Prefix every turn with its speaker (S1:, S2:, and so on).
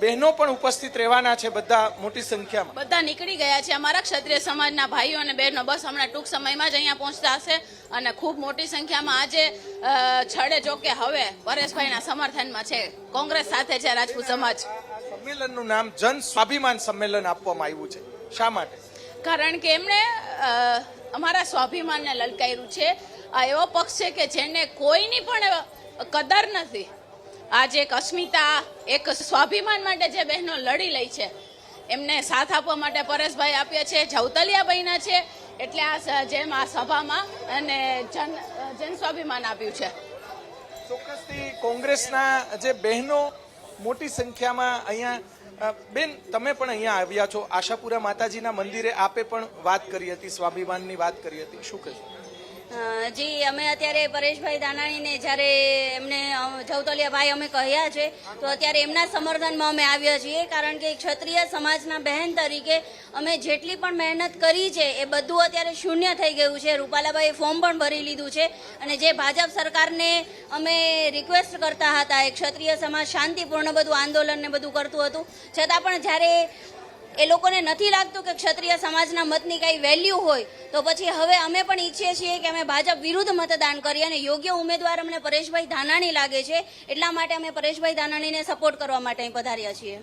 S1: બહેનો પણ ઉપસ્થિત રહેવાના છે બધા મોટી સંખ્યામાં.
S2: બધા નીકળી ગયા છે. અમારા ક્ષત્રિય સમાજના ભાઈઓ અને બહેનો બસ હમણાં ટૂંક સમયમાં જ અહીંયા પહોંચતા હશે અને ખૂબ મોટી સંખ્યામાં આજે છડે જોકે હવે પરેશભાઈના સમર્થનમાં છે. કોંગ્રેસ સાથે છે રાજપૂત સમાજ.
S1: સંમેલનનું નામ જન સ્વાભિમાન સંમેલન આપવામાં આવ્યું છે. શા માટે?
S2: કારણ કે એમણે અમારા સ્વાભિમાનને લલકાર્યું છે. આ એવો પક્ષ છે કે જેને કોઈની પણ કદર નથી. આજે એક અસ્મિતા એક સ્વાભિમાન માટે જે બહેનો લડી લઈ છે એમને સાથ આપવા માટે પરેશભાઈ આપ્યા છે જવતલિયા બહેના છે એટલે આ સ- જેમ આ સભામાં અને જન જન સ્વાભિમાન આપ્યું છે.
S1: ચોક્કસથી કોંગ્રેસના જે બહેનો મોટી સંખ્યામાં અહીંયા બેન તમે પણ અહીંયા આવ્યા છો. આશાપુરા માતાજીના મંદિરે આપે પણ વાત કરી હતી સ્વાભિમાનની વાત કરી હતી. શું કહેશો?
S3: જી અમે અત્યારે પરેશભાઈ દાનાણીને જ્યારે એમને અ, ભાઈ અમે કહ્યા છે તો અત્યારે એમના સમર્થનમાં અમે આવ્યા છીએ કારણ કે ક્ષત્રિય સમાજના બહેન તરીકે અમે જેટલી પણ મહેનત કરી છે એ બધું અત્યારે શૂન્ય થઈ ગયું છે. રૂપાલાભાઈએ ફોર્મ પણ ભરી લીધું છે અને જે ભાજપ સરકારને અમે રિક્વેસ્ટ કરતા હતા એ ક્ષત્રિય સમાજ શાંતિપૂર્ણ બધું આંદોલન ને બધું કરતું હતું. છતાં પણ જ્યારે એ લોકોને નથી લાગતું કે ક્ષત્રિય સમાજના મતની કાંઈ વેલ્યુ હોય. તો પછી હવે અમે પણ ઈચ્છીએ છીએ કે અમે ભાજપ વિરુદ્ધ મતદાન કરીએ અને યોગ્ય ઉમેદવાર અમને પરેશભાઈ ધાનાણી લાગે છે. એટલા માટે અમે પરેશભાઈ ધાનાણીને સપોર્ટ કરવા માટે અહીં પધાર્યા છીએ.